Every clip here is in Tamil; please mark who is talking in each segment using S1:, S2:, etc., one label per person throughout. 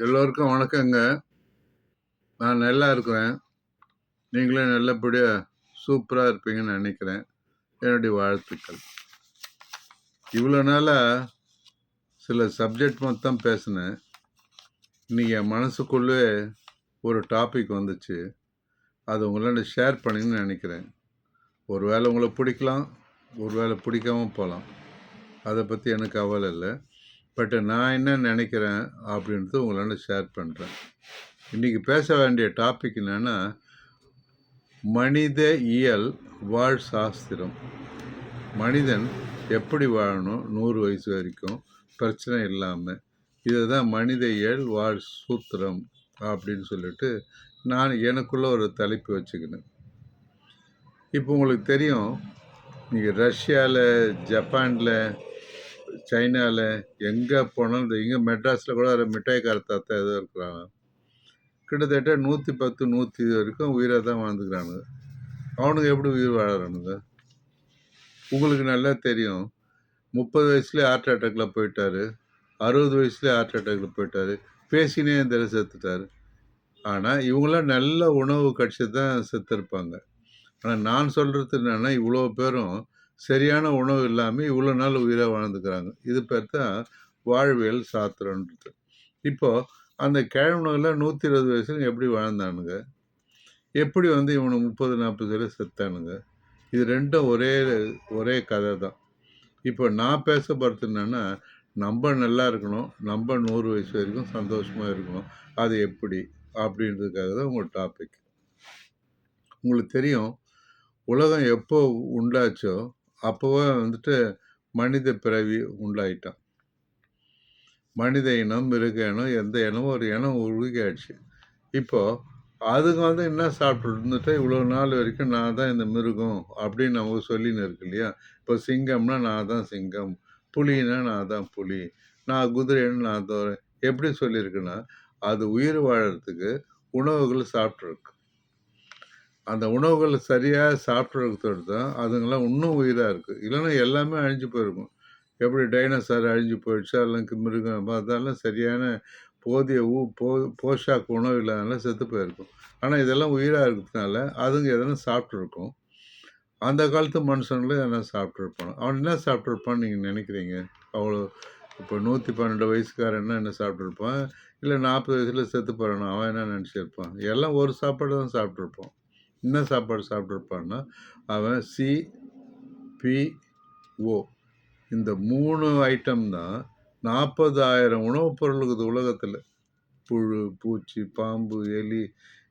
S1: எல்லோருக்கும் வணக்கங்க. நான் நல்லா இருக்கிறேன். நீங்களும் நல்லபடியாக சூப்பராக இருப்பீங்கன்னு நினைக்கிறேன். என்னுடைய வாழ்த்துக்கள். இவ்வளோ நாளாக சில சப்ஜெக்ட் மொத்தம் பேசினேன். இன்றைக்கி என் மனசுக்குள்ளே ஒரு டாபிக் வந்துச்சு. அது உங்களோட ஷேர் பண்ணிங்கன்னு நினைக்கிறேன். ஒரு வேளை உங்களை பிடிக்கலாம் ஒரு வேளை பிடிக்காமல் போகலாம். அதை பற்றி எனக்கு அவல் இல்லை. பட் நான் என்ன நினைக்கிறேன் அப்படின்றது உங்களால் ஷேர் பண்ணுறேன் இன்றைக்கி பேச வேண்டிய டாபிக் என்னென்னா மனித இயல் வாழ் சாஸ்திரம். மனிதன் எப்படி வாழணும்? நூறு வயசு வரைக்கும் பிரச்சனை இல்லாமல் இதுதான் மனித இயல் வாழ் சூத்திரம் அப்படின்னு சொல்லிட்டு நான் எனக்குள்ளே ஒரு தலைப்பு வச்சுக்கினேன். இப்போ உங்களுக்கு தெரியும் நீங்கள் ரஷ்யாவில் ஜப்பானில் சைனாவில் எங்கே போனாலும் இந்த இங்கே மெட்ராஸில் கூட ஒரு மிட்டாய்க்கார தாத்தா ஏதோ இருக்கிறாங்க. கிட்டத்தட்ட நூற்றி பத்து நூற்றி இது வரைக்கும் உயிராக தான் வாழ்ந்துக்கிறானுங்க. அவனுங்க எப்படி உயிர் வாழறானுங்க? உங்களுக்கு நல்லா தெரியும். முப்பது வயசுலேயே ஹார்ட் அட்டாக்கில் போயிட்டாரு. அறுபது வயசுலேயே ஹார்ட் அட்டாக்கில் போயிட்டார். பேசினே இந்த செத்துட்டாரு. ஆனால் இவங்களாம் நல்ல உணவு கட்சி தான் செத்துருப்பாங்க. ஆனால் நான் சொல்கிறது என்னென்னா இவ்வளோ பேரும் சரியான உணவு இல்லாமல் இவ்வளோ நாள் உயிராக வாழ்ந்துக்கிறாங்க. இது பேர் தான் வாழ்வியல் சாத்திரன்றது இப்போது அந்த கிழவனுங்களாம் நூற்றி இருபது வயசுல எப்படி வாழ்ந்தானுங்க? எப்படி வந்து இவனுக்கு முப்பது நாற்பது வரை செத்தானுங்க? இது ரெண்டும் ஒரே ஒரே கதை தான். இப்போ நான் பேச போகிறது என்னென்னா நம்ம நல்லா இருக்கணும் நம்ம நூறு வயசு வரைக்கும் சந்தோஷமாக இருக்கணும். அது எப்படி? அப்படின்றதுக்காக தான் உங்கள் டாபிக் உங்களுக்கு தெரியும் உலகம் எப்போ உண்டாச்சோ அப்போவே வந்துட்டு மனித பிறவி உண்டாயிட்டான். மனித இனம் மிருக இனம் எந்த இனமும் ஒரு இனம் உருவாயிடுச்சு இப்போது அதுங்க வந்து என்ன சாப்பிட்டு இருந்துட்டு இவ்வளோ நாள் வரைக்கும் நான் தான் இந்த மிருகம் அப்படின்னு நமக்கு சொல்லின்னு இருக்கு இல்லையா? இப்போ சிங்கம்னா நான் தான் சிங்கம் புலினா நான் தான் புலி நான் குதிரைன்னு நான் தோறேன். எப்படி சொல்லியிருக்குன்னா அது உயிர் வாழறதுக்கு உணவுகள் சாப்பிட்ருக்கு அந்த உணவுகளை சரியாக சாப்பிட்றதோடு தான் அதுங்கெல்லாம் இன்னும் உயிராக இருக்குது இல்லைன்னா எல்லாமே அழிஞ்சு போயிருக்கும். எப்படி டைனோசார் அழிஞ்சு போயிடுச்சு அதெல்லாம் மிருகம் அதெல்லாம் சரியான போதிய ஊ போ போஷாக்கு உணவு இல்லாதனால செத்து போயிருக்கும். ஆனால் இதெல்லாம் உயிராக இருக்கிறதுனால அதுங்க எதனா சாப்பிட்ருக்கும் அந்த காலத்து மனுஷங்களும் எதனா சாப்பிட்ருப்பான் அவன் என்ன சாப்பிட்ருப்பான்னு நீங்கள் நினைக்கிறீங்க? அவ்வளோ இப்போ நூற்றி பன்னெண்டு வயசுக்காரன் என்ன சாப்பிட்ருப்பான் இல்லை நாற்பது வயசில் செத்து போகிறானோ அவன் என்ன நினச்சிருப்பான்? எல்லாம் ஒரு சாப்பாடு தான் சாப்பிட்ருப்பான் என்ன சாப்பாடு சாப்பிட்ருப்பான்னா அவன் சி பி ஓ. இந்த மூணு ஐட்டம் தான் நாற்பதாயிரம் உணவுப் பொருள் இருக்குது உலகத்தில். புழு பூச்சி பாம்பு எலி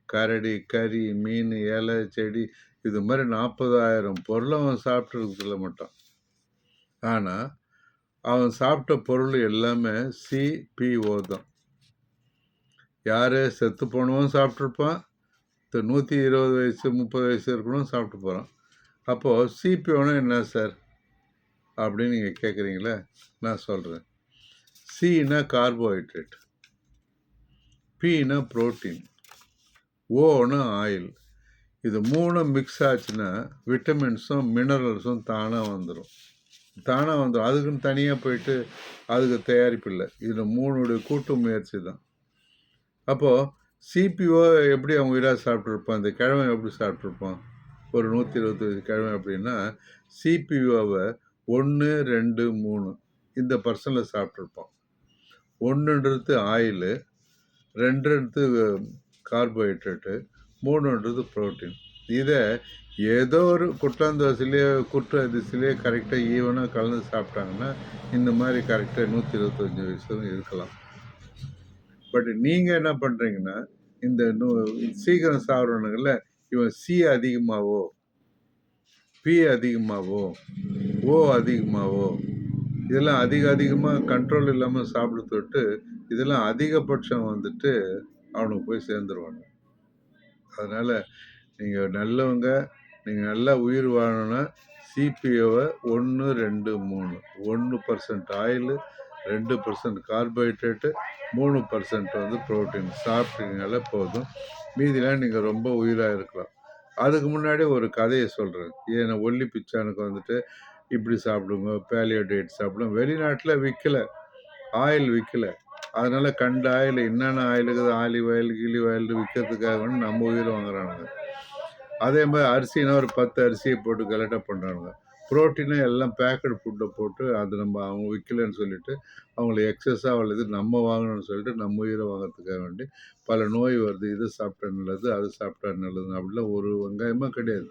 S1: கரடி கறி மீன் இலை செடி இது மாதிரி நாற்பதாயிரம் பொருள் அவன் சாப்பிட்றதுல மாட்டான் ஆனால் அவன் சாப்பிட்ட பொருள் எல்லாமே சிபிஓ தான். யார் செத்து போனவன் சாப்பிட்ருப்பான் இப்போ நூற்றி இருபது வயசு முப்பது வயசு இருக்கணும் சாப்பிட்டு போகிறோம் அப்போது சிபிஓனா என்ன சார்? அப்படின்னு நீங்கள் கேட்குறீங்களே நான் சொல்கிறேன் சின்னா கார்போஹைட்ரேட் பீனா ப்ரோட்டீன் ஓனா ஆயில் இது மூணும் மிக்ஸ் ஆச்சுன்னா விட்டமின்ஸும் மினரல்ஸும் தானாக வந்துடும் தானாக வந்துடும் அதுக்குன்னு தனியாக போயிட்டு அதுக்கு தயாரிப்பு இல்லை. இதில் மூணுடைய கூட்டு முயற்சி தான். அப்போது சிபிஓ எப்படி அவன் உயிராக சாப்பிட்ருப்பான் இந்த கிழமை எப்படி சாப்பிட்ருப்பான் ஒரு நூற்றி இருபத்தஞ்சி கிழமை அப்படின்னா சிபிஓவை ஒன்று ரெண்டு மூணு இந்த பர்சனில் சாப்பிட்ருப்பான் ஒன்றுன்றது ஆயிலு ரெண்டுன்றது கார்போஹைட்ரேட்டு மூணுன்றது ப்ரோட்டீன் இதை ஏதோ ஒரு குட்டாந்தோசிலேயே குற்ற அதிசிலேயே கரெக்டாக ஈவனாக கலந்து சாப்பிட்டாங்கன்னா இந்த மாதிரி கரெக்டாக நூற்றி இருபத்தஞ்சி வயசு இருக்கலாம். பட் நீங்கள் என்ன பண்ணுறீங்கன்னா இந்த நூ சீக்கிரம் சாப்பிட்றவனுங்கள இவன் சி அதிகமாகவோ பி அதிகமாகவோ ஓ அதிகமாகவோ இதெல்லாம் அதிக அதிகமாக கண்ட்ரோல் இல்லாமல் சாப்பிட்டு தொட்டு இதெல்லாம் அதிகபட்சம் வந்துட்டு அவனுக்கு போய் சேர்ந்துருவாங்க. அதனால் நீங்கள் நல்லவங்க நீங்கள் நல்லா உயிர் வாழணும்னா சிபிஓவை ஒன்று ரெண்டு மூணு ஒன்று பர்சன்ட் ஆயிலு ரெண்டு பர்சன்ட் கார்போஹைட்ரேட்டு மூணு பர்சன்ட் வந்து ப்ரோட்டீன் சாப்பிட்டீங்கனால போதும். மீதிலாம் நீங்கள் ரொம்ப உயிராக இருக்கலாம். அதுக்கு முன்னாடி ஒரு கதையை சொல்கிறேன் ஏன்னா ஒல்லி பிச்சானுக்கு வந்துட்டு இப்படி சாப்பிடுங்க பேலியோ டேட் சாப்பிடும் வெளிநாட்டில் விற்கலை ஆயில் விற்கலை அதனால் கண்ட ஆயில் என்னென்ன ஆயில் இருக்குது? ஆலிவ் ஆயில் கிளி ஆயில் விற்கிறதுக்காக நம்ம உயிரை வாங்குறானுங்க. அதே மாதிரி அரிசினா ஒரு பத்து அரிசியை போட்டு கலெக்டாக பண்ணுறானுங்க புரோட்டீனை எல்லாம் பேக்கடு ஃபுட்டை போட்டு அது நம்ம அவங்க விற்கலன்னு சொல்லிட்டு அவங்கள எக்ஸஸாக அவ்வளோ நம்ம வாங்கணும்னு சொல்லிட்டு நம்ம உயிரை வாங்குறதுக்காக வேண்டி பல நோய் வருது. இது சாப்பிட்டா நல்லது அது சாப்பிட்டா நல்லது அப்படிலாம் ஒரு வெங்காயமாக கிடையாது.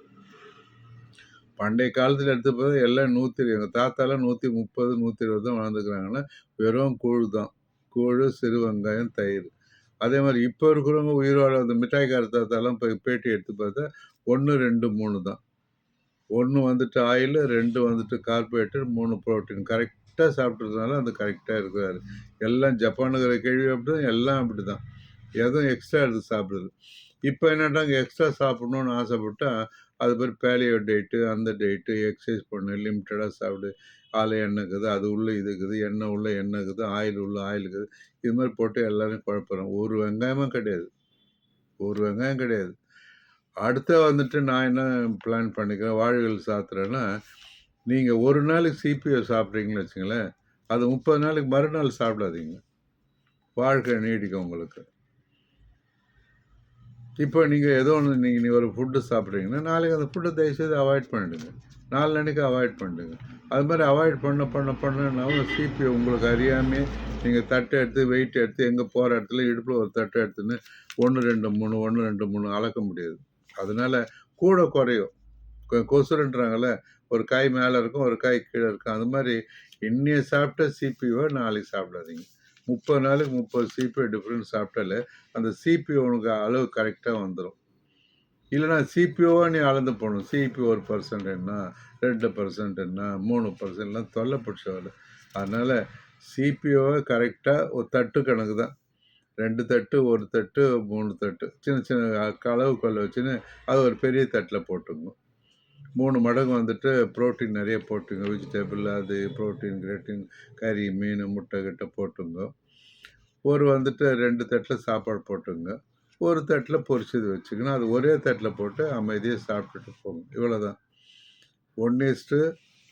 S1: பண்டைய காலத்தில் எடுத்து பார்த்தா எல்லாம் நூற்றி எங்கள் தாத்தாலாம் நூற்றி முப்பது நூற்றி இருபது தான் வளர்ந்துக்கிறாங்கன்னா வெறும் கூழ் தான். கூழ் சிறு வெங்காயம் தயிர். அதே மாதிரி இப்போ இருக்கிறவங்க உயிரோட அந்த மிட்டாய்க்கார தாத்தாலாம் போய் பேட்டி எடுத்து பார்த்தா ஒன்று ரெண்டு மூணு தான். ஒன்று வந்துட்டு ஆயில் ரெண்டு வந்துட்டு கார்போஹைட்ரேட் மூணு ப்ரோட்டீன் கரெக்டாக சாப்பிட்றதுனால அந்த கரெக்டாக இருக்கிறாரு. எல்லாம் ஜப்பானுங்கிற கேள்வி அப்படி தான் எல்லாம் அப்படி தான் எதுவும் எக்ஸ்ட்ரா எடுத்து சாப்பிடுது இப்போ என்னட்டாங்க எக்ஸ்ட்ரா சாப்பிடணும்னு ஆசைப்பட்டா அது பேர் பேலியோ டேட்டு அந்த டேட்டு எக்ஸசைஸ் பண்ணு லிமிட்டடாக சாப்பிடு. ஆள் எண்ணெய் இருக்குது அது உள்ளே இது இருக்குது எண்ணெய் உள்ள எண்ணெய் இருக்குது ஆயில் உள்ள ஆயில் இருக்குது. இது மாதிரி போட்டு எல்லோரும் குழப்பறோம். ஒரு வெங்காயமும் கிடையாது. ஒரு வெங்காயம் கிடையாது. அடுத்த வந்துட்டு நான் என்ன பிளான் பண்ணிக்கிறேன்? வாழைகள் சாத்துறேன்னா நீங்கள் ஒரு நாளைக்கு சிபிஓ சாப்பிட்றீங்கன்னு வச்சுங்களேன் அது முப்பது நாளைக்கு மறுநாள் சாப்பிடாதீங்க. வாழ்க்கை நீடிக்கும் உங்களுக்கு. இப்போ நீங்கள் ஏதோ ஒன்று நீங்கள் நீ ஒரு ஃபுட்டு சாப்பிட்றீங்கன்னா நாளைக்கு அந்த ஃபுட்டை தயவுசெய்து அவாய்ட் பண்ணிடுங்க. நாலு அவாய்ட் பண்ணிடுங்க. அது மாதிரி அவாய்ட் பண்ண பண்ண பண்ணனாலும் சிபிஓ உங்களுக்கு அறியாமே நீங்கள் தட்டை எடுத்து வெயிட் எடுத்து எங்கே போகிற இடத்துல இடுப்பில் ஒரு தட்டை எடுத்துன்னு ஒன்று ரெண்டு மூணு ஒன்று ரெண்டு மூணு அளக்க முடியாது. அதனால கூட குறையும். கொ- கொசுருன்றாங்கல்ல ஒரு காய் மேலே இருக்கும் ஒரு காய் கீழே இருக்கும். அது மாதிரி இன்னைய சாப்பிட்ட சிபிஓ நாளைக்கு சாப்பிடாதீங்க. முப்பது நாளைக்கு முப்பது சிபிஓ டிஃப்ரெண்ட் சாப்பிட்டாலே அந்த சிபிஓ உனக்கு அளவு கரெக்டாக வந்துடும் இல்லைனா சிபிஓவாக நீ அளந்து போகணும் சிபி ஒரு பர்சன்ட் என்ன ரெண்டு பர்சன்ட் என்ன மூணு பர்சன்ட்லாம் தொல்லை பிடிச்ச அதனால் சிபிஓவை கரெக்டாக ஒரு தட்டு கணக்கு தான். ரெண்டு தட்டு ஒரு தட்டு மூணு தட்டு. சின்ன சின்ன களவு கொள்ள வச்சுன்னு அது ஒரு பெரிய தட்டில் போட்டுங்க மூணு மடங்கு வந்துட்டு ப்ரோட்டீன் நிறைய போட்டுங்க. வெஜிடபிள் அது ப்ரோட்டீன் கிரேட்டின் கறி மீன் முட்டை கிட்ட போட்டுங்க. ஒரு வந்துட்டு ரெண்டு தட்டில் சாப்பாடு போட்டுங்க. ஒரு தட்டில் பொரிச்சது வச்சுக்கணும் அது ஒரே தட்டில் போட்டு அமைதியாக சாப்பிட்டுட்டு போங்க. இவ்வளோதான் one is to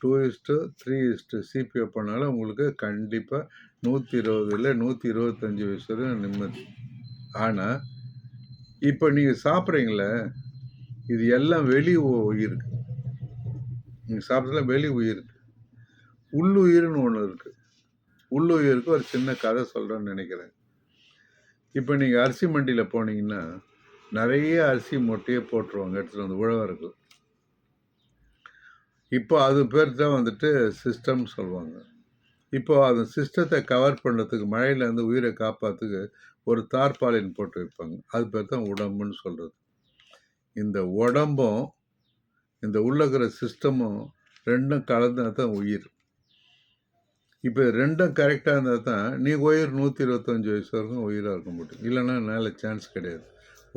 S1: two is to three is to CPO பண்ணாலும் உங்களுக்கு கண்டிப்பாக நூற்றி இருபது இல்லை நூற்றி இருபத்தஞ்சி வயசு வரையும் நிம்மதி. ஆனால் இப்போ நீங்கள் சாப்பிட்றீங்களே இது எல்லாம் வெளி உ- உயிருக்கு நீங்கள் சாப்பிட்றதுல வெளி உயிருக்கு உள்ளுயிர்னு ஒன்று இருக்குது உள்ளுயிருக்கு ஒரு சின்ன கதை சொல்கிறேன்னு நினைக்கிறேன். இப்போ நீங்கள் அரிசி மண்டியில் போனீங்கன்னா நிறைய அரிசி மூட்டையே போட்டுருவாங்க எடுத்துகிட்டு வந்து உழவர்கள். இப்போ அது பேர் தான் வந்துட்டு சிஸ்டம் சொல்லுவாங்க. இப்போ அந்த சிஸ்டத்தை கவர் பண்ணுறதுக்கு மழையிலேருந்து உயிரை காப்பாற்றுக்கு ஒரு தார்பாலின் போட்டு வைப்பாங்க. அது பேர் தான் உடம்புன்னு சொல்கிறது இந்த உடம்பும் இந்த உள்ளக்கிற இருக்கிற சிஸ்டமும் ரெண்டும் கலந்தால் தான் உயிர். இப்போ ரெண்டும் கரெக்டாக இருந்தால் தான் நீ உயிர் நூற்றி இருபத்தஞ்சி வயசு வரைக்கும் உயிராக இருக்க முடியும். இல்லைன்னா நல்ல சான்ஸ் கிடையாது.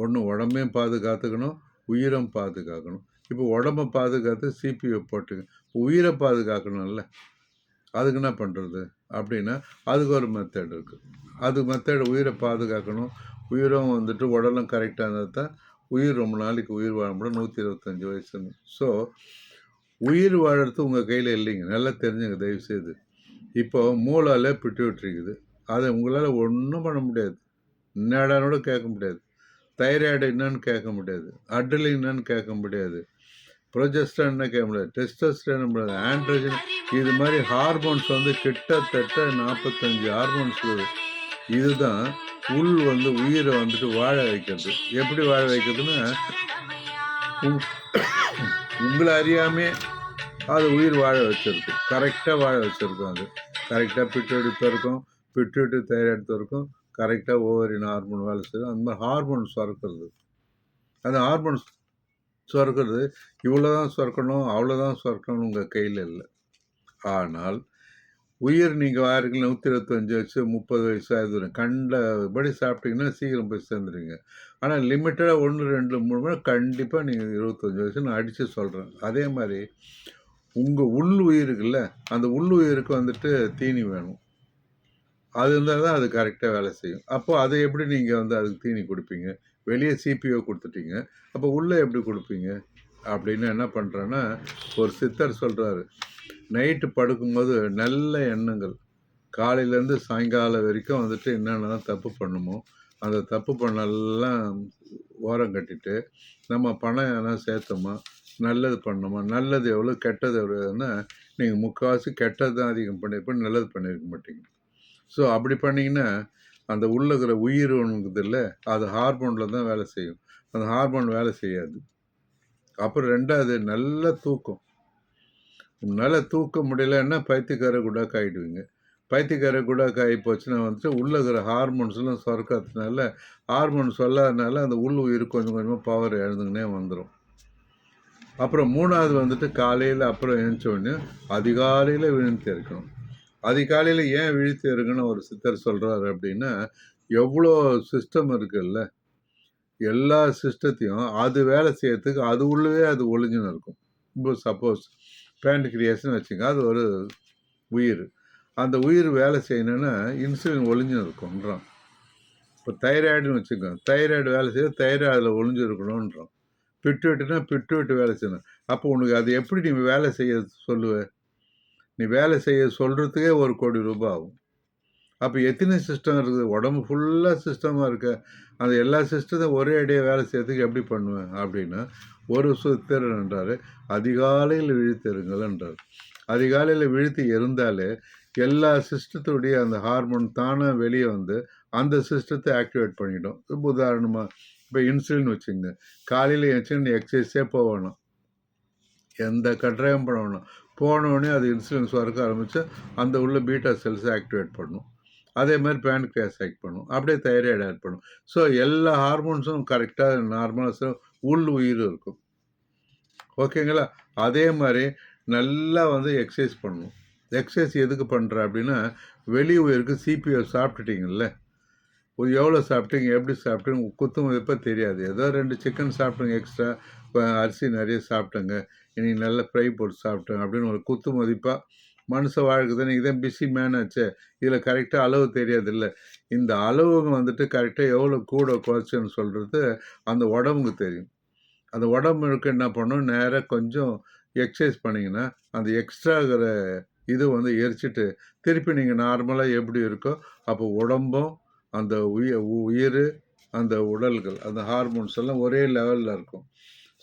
S1: ஒன்று உடம்பையும் பாதுகாத்துக்கணும் உயிரும் பாதுகாக்கணும். இப்போ உடம்பை பாதுகாத்து சிபியை போட்டுங்க. உயிரை பாதுகாக்கணும்ல. அதுக்கு என்ன பண்ணுறது அப்படின்னா அதுக்கு ஒரு மெத்தட் இருக்குது அது மெத்தட் உயிரை பாதுகாக்கணும். உயிரும் வந்துட்டு உடலும் கரெக்டாக இருந்தால் தான் உயிர் ரொம்ப நாளைக்கு உயிர் வாழ முடியும். நூற்றி இருபத்தஞ்சி வயசுன்னு. ஸோ உயிர் வாழறது உங்கள் கையில் இல்லைங்க. நல்லா தெரிஞ்சுங்க தயவுசெய்து. இப்போ மூளால பிட்டு அதை உங்களால் ஒன்றும் பண்ண முடியாது. நேடானோட கேட்க முடியாது. தைராய்டு என்னன்னு கேட்க முடியாது. அட்ரலின் என்னன்னு கேட்க முடியாது. ப்ரொஜெஸ்டான் என்ன கேட்க முடியாது முடியாது ஆண்ட்ரஜன் இது மாதிரி ஹார்மோன்ஸ் வந்து கிட்டத்தட்ட நாற்பத்தஞ்சு ஹார்மோன்ஸ் இதுதான் உள் வந்து உயிரை வந்துட்டு வாழ வைக்கிறது. எப்படி வாழ வைக்கிறதுன்னா உங்களை அறியாமே அது உயிர் வாழ வச்சிருக்கு. கரெக்டாக வாழ வச்சுருக்கும் அது. கரெக்டாக பிட்டுவடி பிறக்கும் பிட்டுவிட்டு தைராய்டு திறக்கும் கரெக்டாக ஓவரின் ஹார்மோன் வேலை செய்யும். அந்த மாதிரி ஹார்மோன்ஸ் சுரக்கிறது அந்த ஹார்மோன்ஸ் சொர்க்கிறது. இவ்வளோ தான் சுரக்கணும் அவ்வளோதான் சொர்க்கணும் உங்கள் கையில் இல்லை. ஆனால் உயிர் நீங்கள் வாருங்கள் நூற்றி இருபத்தஞ்சி வயசு முப்பது வயசு ஆகுது கண்டபடி சாப்பிட்டீங்கன்னா சீக்கிரம் போய் சேர்ந்துருவீங்க. ஆனால் லிமிட்டடாக ஒன்று ரெண்டு மூணு மணி கண்டிப்பாக நீங்கள் இருபத்தஞ்சி வயசு நான் அடித்து சொல்கிறேன் அதே மாதிரி உங்கள் உள் உயிருக்குல்ல அந்த உள் உயிருக்கு வந்துட்டு தீனி வேணும். அது இருந்தால் தான் அது கரெக்டாக வேலை செய்யும். அப்போ அதை எப்படி நீங்கள் வந்து அதுக்கு தீனி கொடுப்பீங்க? வெளியே சிபிஓ கொடுத்துட்டீங்க. அப்போ உள்ளே எப்படி கொடுப்பீங்க? அப்படின்னு என்ன பண்ணுறேன்னா ஒரு சித்தர் சொல்கிறாரு நைட்டு படுக்கும்போது நல்ல எண்ணங்கள். காலையிலேருந்து சாயங்காலம் வரைக்கும் வந்துட்டு என்னென்னலாம் தப்பு பண்ணுமோ அந்த தப்பு பண்ணலாம் ஓரம் கட்டிட்டு நம்ம பணம் எதனா சேர்த்தோமா? நல்லது பண்ணோமா? நல்லது எவ்வளோ கெட்டது எவ்வளோன்னா நீங்கள் முக்கால்வாசி கெட்டது தான் அதிகம் பண்ணியிருப்போம் நல்லது பண்ணியிருக்க மாட்டீங்க. ஸோ அப்படி பண்ணிங்கன்னா அந்த உள்ளே இருக்கிற உயிர் ஒன்றுக்குது இல்லை அது ஹார்மோனில் தான் வேலை செய்யும். அந்த ஹார்மோன் வேலை செய்யாது. அப்புறம் ரெண்டாவது நல்ல தூக்கம். உன்னால் தூக்க முடியலன்னா பைத்தியக்கார குடாக்கு ஆகிடுவீங்க பைத்தியக்கார குடாக்கு ஆகி போச்சுன்னா வந்துட்டு உள்ளே இருக்கிற ஹார்மோன்ஸ்லாம் சுரக்கிறதுனால ஹார்மோன் சொல்லாதனால அந்த உள் உயிர் கொஞ்சம் கொஞ்சமாக பவர் எழுந்துங்கன்னே வந்துடும் அப்புறம் மூணாவது வந்துட்டு காலையில் அப்புறம் எழுந்த உடனே அதிகாலையில் விழுந்து இருக்கணும் அதிகாலையில் ஏன் விழித்து இருக்குன்னு ஒரு சித்தர் சொல்கிறாரு அப்படின்னா எவ்வளோ சிஸ்டம் இருக்குல்ல? எல்லா சிஸ்டத்தையும் அது வேலை செய்யறதுக்கு அது உள்ளவே அது ஒளிஞ்சுன்னு இருக்கும் இப்போ சப்போஸ் பேண்ட் கிரியேஷன் வச்சுங்க அது ஒரு உயிர். அந்த உயிர் வேலை செய்யணுன்னா இன்சுலின் ஒளிஞ்சுன்னு இருக்கும்ன்றான் இப்போ தைராய்டுன்னு வச்சுக்கோங்க தைராய்டு வேலை செய்ய தைராய்டில் ஒளிஞ்சு இருக்கணுன்றான் பிட்டுவிட்டுனா பிட்டுவிட்டு வேலை செய்யணும். அப்போ உனக்கு அது எப்படி நீ வேலை செய்ய சொல்லுவேன் நீ வேலை செய்ய சொல்கிறதுக்கே ஒரு கோடி ரூபாய் ஆகும் அப்போ எத்தனை சிஸ்டம் இருக்குது? உடம்பு ஃபுல்லாக சிஸ்டமாக இருக்க. அந்த எல்லா சிஸ்டத்தையும் ஒரே அடியாக வேலை செய்யறதுக்கு எப்படி பண்ணுவேன் அப்படின்னா ஒரு சுத்தர் என்றார். அதிகாலையில் விழித்தெருங்கள்ன்றார் அதிகாலையில் விழித்து இருந்தாலே எல்லா சிஸ்டத்துடைய அந்த ஹார்மோன் தானாக வெளியே வந்து அந்த சிஸ்டத்தை ஆக்டிவேட் பண்ணிடும். இப்போ உதாரணமாக இப்போ இன்சுலின் வச்சுங்க காலையில் எழுந்து எக்ஸசைஸே போகணும். எந்த கட்டாயம் பண்ணணும்? போனோடனே அது இன்சுலின் சுரக்க ஆரம்பித்து அந்த உள்ள பீட்டா செல்ஸை ஆக்டிவேட் பண்ணும். அதே மாதிரி பேன்கிரியாஸ் ஆக்ட் பண்ணும். அப்படியே தைராய்டு ஆட் பண்ணும். ஸோ எல்லா ஹார்மோன்ஸும் கரெக்டாக நார்மலாக உள் உயிர் இருக்கும். ஓகேங்களா? அதே மாதிரி நல்லா வந்து எக்ஸசைஸ் பண்ணணும் எக்ஸசைஸ் எதுக்கு பண்ணுற அப்படின்னா வெளி உயிருக்கு சிபிஎஃப் சாப்பிட்டுட்டீங்கல்ல? ஒரு எவ்வளோ சாப்பிட்டீங்க எப்படி சாப்பிட்டீங்க குத்து மதிப்பாக தெரியாது. ஏதோ ரெண்டு சிக்கன் சாப்பிட்டுங்க எக்ஸ்ட்ரா அரிசி நிறைய சாப்பிட்டேங்க. இன்றைக்கி நல்ல ஃப்ரை போட்டு சாப்பிட்டேங்க அப்படின்னு ஒரு குத்து மதிப்பாக மனுஷ வாழ்க்கை நீங்கள் தான் பிஸி மேன் ஆச்சு. இதில் கரெக்டாக அளவு தெரியாது இல்லை இந்த அளவுங்க வந்துட்டு கரெக்டாக எவ்வளோ கூட குறைச்சுன்னு சொல்கிறது அந்த உடம்புக்கு தெரியும். அந்த உடம்புக்கு என்ன பண்ணும்? நேராக கொஞ்சம் எக்ஸசைஸ் பண்ணிங்கன்னா அந்த எக்ஸ்ட்ராகிற இது வந்து எரிச்சிட்டு திருப்பி நீங்கள் நார்மலாக எப்படி இருக்கோ அப்போ உடம்பும் அந்த உய உயிர் அந்த உடல்கள் அந்த ஹார்மோன்ஸ் எல்லாம் ஒரே லெவலில் இருக்கும்.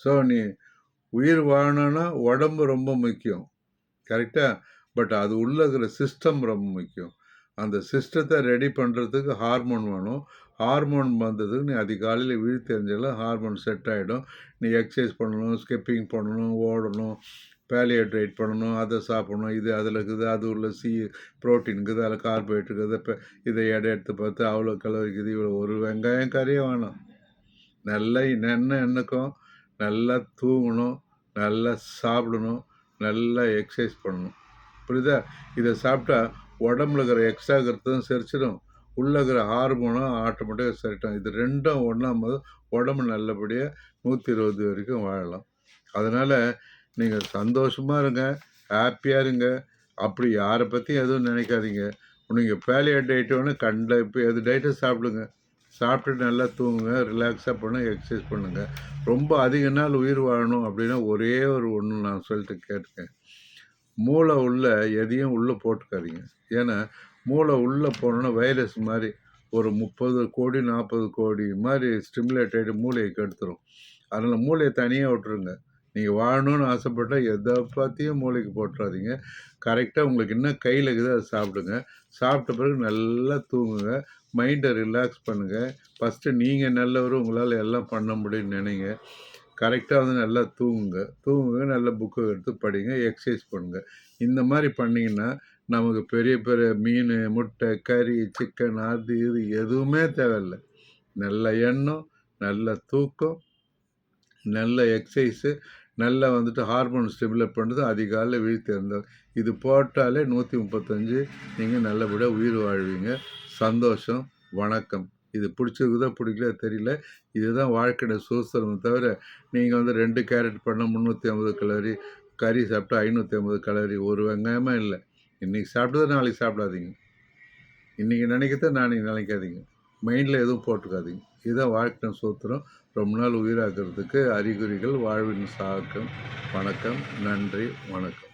S1: ஸோ நீ உயிர் வாழணும்னா உடம்பு ரொம்ப முக்கியம். கரெக்டாக பட் அது உள்ளே இருக்கிற சிஸ்டம் ரொம்ப முக்கியம். அந்த சிஸ்டத்தை ரெடி பண்ணுறதுக்கு ஹார்மோன் வேணும். ஹார்மோன் வந்ததுக்கு நீ அதிகாலையில் விழித்தெறிஞ்சாலும் ஹார்மோன் செட் ஆகிடும் நீ எக்ஸசைஸ் பண்ணணும் ஸ்கிப்பிங் பண்ணணும் ஓடணும் பேலியட்ரேட் பண்ணணும் அதை சாப்பிடணும் இது அதில் இருக்குது அது உள்ள சி ப்ரோட்டீன் இருக்குது அதில் கார்போஹைட்ரேட் இருக்குது இப்போ இதை எடை எடுத்து பார்த்து அவ்வளோ கலோரி இவ்வளோ ஒரு வெங்காயம் கறியே வேணும் நல்லா எண்ணெய் எண்ணுக்கும் நல்லா தூங்கணும் நல்லா சாப்பிடணும் நல்லா எக்ஸசைஸ் பண்ணணும். புரியுதா? இதை சாப்பிட்டா உடம்புல இருக்கிற எக்ஸ்ட்ரா இருக்கிறதும் செரிச்சிடும் உள்ளே இருக்கிற ஹார்மோனும் ஆட்டோமேட்டிக்காக சரிட்டோம் இது ரெண்டும் ஒன்றாம் போது உடம்பு நல்லபடியாக நூற்றி இருபது வரைக்கும் வாழலாம். அதனால் நீங்கள் சந்தோஷமாக இருங்க ஹாப்பியாக இருங்க. அப்படி யாரை பற்றியும் எதுவும் நினைக்காதீங்க. நீங்கள் பேலியா டயட்டோன்னு கண்ட இப்போ எது டயட்டை சாப்பிடுங்க. சாப்பிட்டுட்டு நல்லா தூங்குங்க ரிலாக்ஸாக பண்ணுங்க எக்ஸசைஸ் பண்ணுங்கள் ரொம்ப அதிக நாள் உயிர் வாழணும் அப்படின்னா ஒரே ஒரு ஒன்று நான் சொல்லிட்டு கேட்டுக்கேன். மூளை உள்ள எதையும் உள்ளே போட்டுக்காதீங்க. ஏன்னா மூளை உள்ளே போனோன்னா வைரஸ் மாதிரி ஒரு முப்பது கோடி நாற்பது கோடி மாதிரி ஸ்டிமுலேட் ஆகிட்டு மூளையை கெடுத்துரும். அதனால் மூளையை தனியாக விட்டுருங்க. நீங்கள் வாழணும்னு ஆசைப்பட்டால் எதை பற்றியும் மூளைக்கு போட்டுறாதீங்க. கரெக்டாக உங்களுக்கு என்ன கையில் இருக்குது அதை சாப்பிடுங்க. சாப்பிட்ட பிறகு நல்லா தூங்குங்க. மைண்டை ரிலாக்ஸ் பண்ணுங்கள் ஃபஸ்ட்டு நீங்கள் நல்லவர் உங்களால் எல்லாம் பண்ண முடியும்னு நினைங்க. கரெக்டாக வந்து நல்லா தூங்குங்க. தூங்குங்க நல்ல புக்கு எடுத்து படிங்க எக்ஸசைஸ் பண்ணுங்கள் இந்த மாதிரி பண்ணிங்கன்னா நமக்கு பெரிய பெரிய மீன் முட்டை கறி சிக்கன் அது இது எதுவுமே தேவையில்லை. நல்ல எண்ணம் நல்ல தூக்கம் நல்ல எக்ஸசைஸு நல்லா வந்துட்டு ஹார்மோன் ஸ்டிமுலேட் பண்ணுறது அதிகாலையில் விழித்திருந்தோம் இது போட்டாலே நூற்றி முப்பத்தஞ்சு. நீங்கள் நல்லபடியாக உயிர் வாழ்வீங்க. சந்தோஷம் வணக்கம். இது பிடிச்சிருக்குதோ பிடிக்கல தெரியல. இதுதான் வாழ்க்கையோட சுதந்திரம் தவிர நீங்கள் வந்து ரெண்டு கேரட் பண்ணால் முந்நூற்றி ஐம்பது கலரி கறி சாப்பிட்டா ஐநூற்றி ஐம்பது கலரி ஒரு வெங்காயமாக இல்லை. இன்றைக்கி சாப்பிட்டதை நாளைக்கு சாப்பிடாதீங்க. இன்றைக்கி நினைக்கிறத நாளைக்கு நினைக்காதீங்க. மைண்டில் எதுவும் போட்டுக்காதீங்க. இதுதான் வாழ்க்கை சூத்திரம் ரொம்ப நாள் உயிராக்கிறதுக்கு அறிகுறிகள் வாழ்வின் சாக்கம். வணக்கம் நன்றி வணக்கம்.